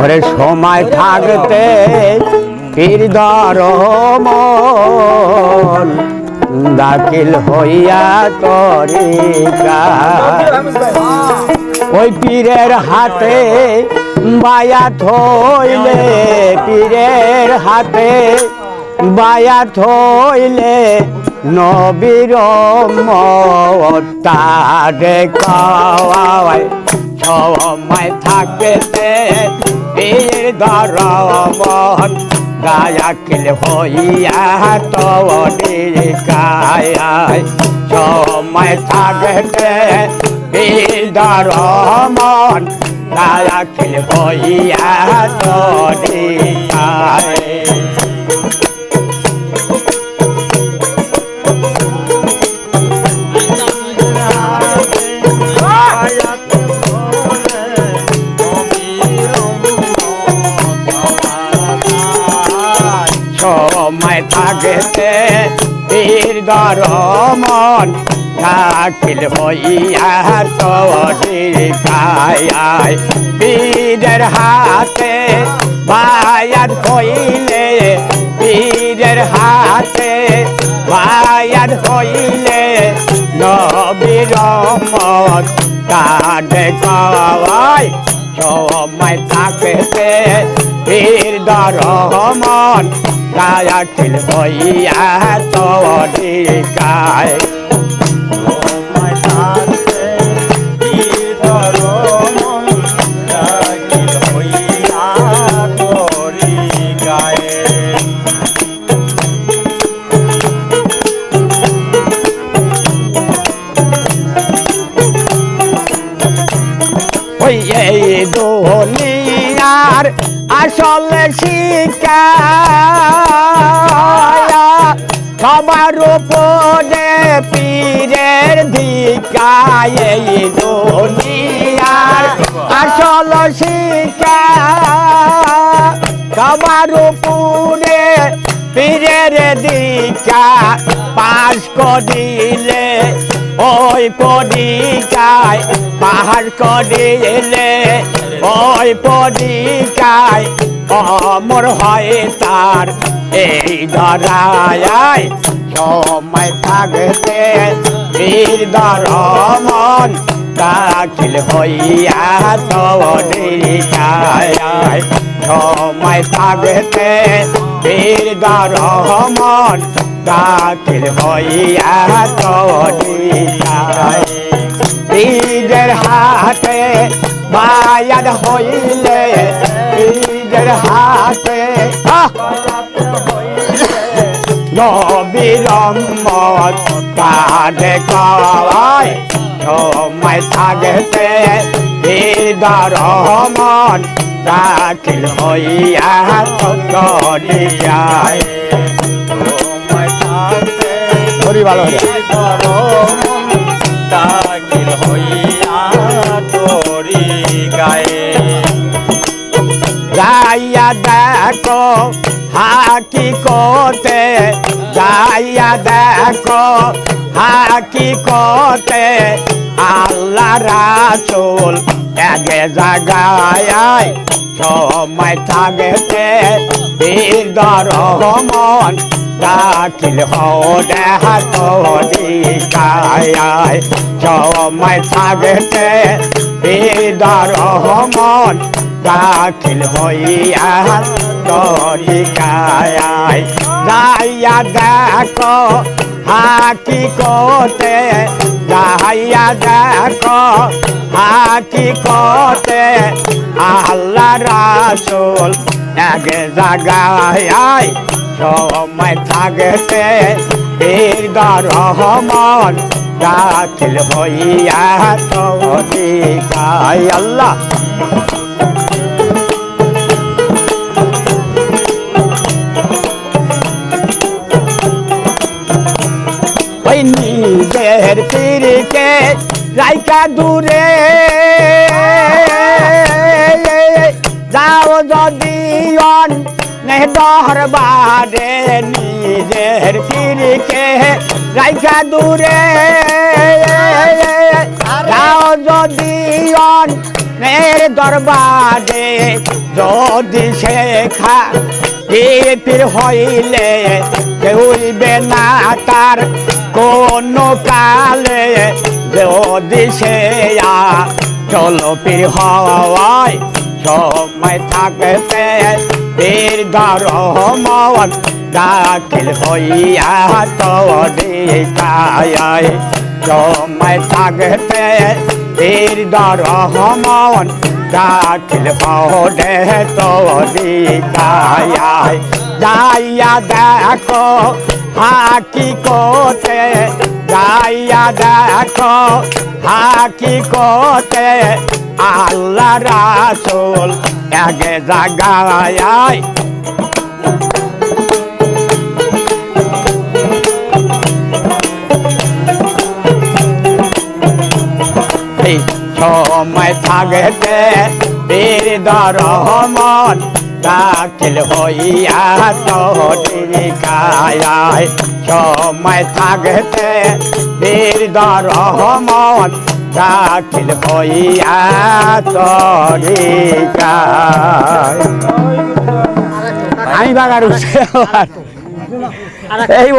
ওরে সময় থাকতে মন দাখিল হইয়া তরিকা ওই পীরের হাতে বায়া থইলে, পীরের হাতে বায়া থইলে নবীর মতারে কাওয়ায় সময় থাকতে বীর ধরমন গায়াকিল হইয়া তবনির গায় সময় থাকতে বীর ধরমন গায়াকিল হইয়া তবনির গায় থাকতে বীর গরমন থাকিল হইয়া তরির গায় বীরের হাতে বায়ার হইলে, বীরের হাতে বায়ার হইলে নবীর মত কাঁদে গাওয়ায় সময় থাকতে বীর দরমন গায়াকিল হইয়া তরি গায়। ওই এই দুনিয়ার আসল শিক্ষা। সবার উপরে পীরের দিকায় এই দুনিয়ার। আসল শিক্ষা। সবার উপরে পীরের দিকা পাশ করিলে, ওই পরিকায় পাহাড় করিলে। ওই পরিকায় অমর হয় তার। এই ধরায় সময় থাকতে বীর ধরমন দাখিল হইয়া তরিকায় সময় থাকতে বীর ধরমন দাখিল হইয়া তরিকায় বীরের হাতে বায়াদ হইলে বীরের হাতে! নবীরম্মত কাঁধে কাওয়ায় সময় থাকতে হৃদয় রহমান দাখিল হইয়া তরিয়ায় হরি ভালো হরি যাইয়া দেখো, হাকি কোতে যাইয়া দেখো, হাকি কোতে আল্লাহ রাসুল এগে জাগায় সময় থাকতে বীর রহমান দাখিল হও দেহা সময় থাকতে বীর রহমান দাখিল হইয়া তরিকায় যাইয়া দেখো হাকি কোতে যাইয়া দেখো হাকি কোতে আল্লাহ রাসুল এক জাগায় সময় থাকতে বীর রহমান দাখিল হইয়া তরিকায়। আল্লাহ ওই নিজের পীরকে রাইকা দূরে যাও যদি অন দরবারে নিজের পীরকে রাইকা দূরে যাও যদি অনের দরবারে, যদি শেখা পীর হইলে কেউইবে না তার কোন কালে। যদি সে চলো পীর হওয়ায় সময় থাকতে পীর ধরমন দাখিল হইয়া তোরে কায় সময় থাকতে পীর ধরমন দাখিল হরে তোরে কায় যাইয়া দেখো হাকি কোতে যাইয়া দেখো হাকি কোতে আল্লাহ রাসুল আগে জাগায় সময় থাকতে বীর দরমন দাখিল হইয়া তোরি কায় সময় থাকতে বীর দরমন দাখিল হইয়া তোরি আমি বাগার এই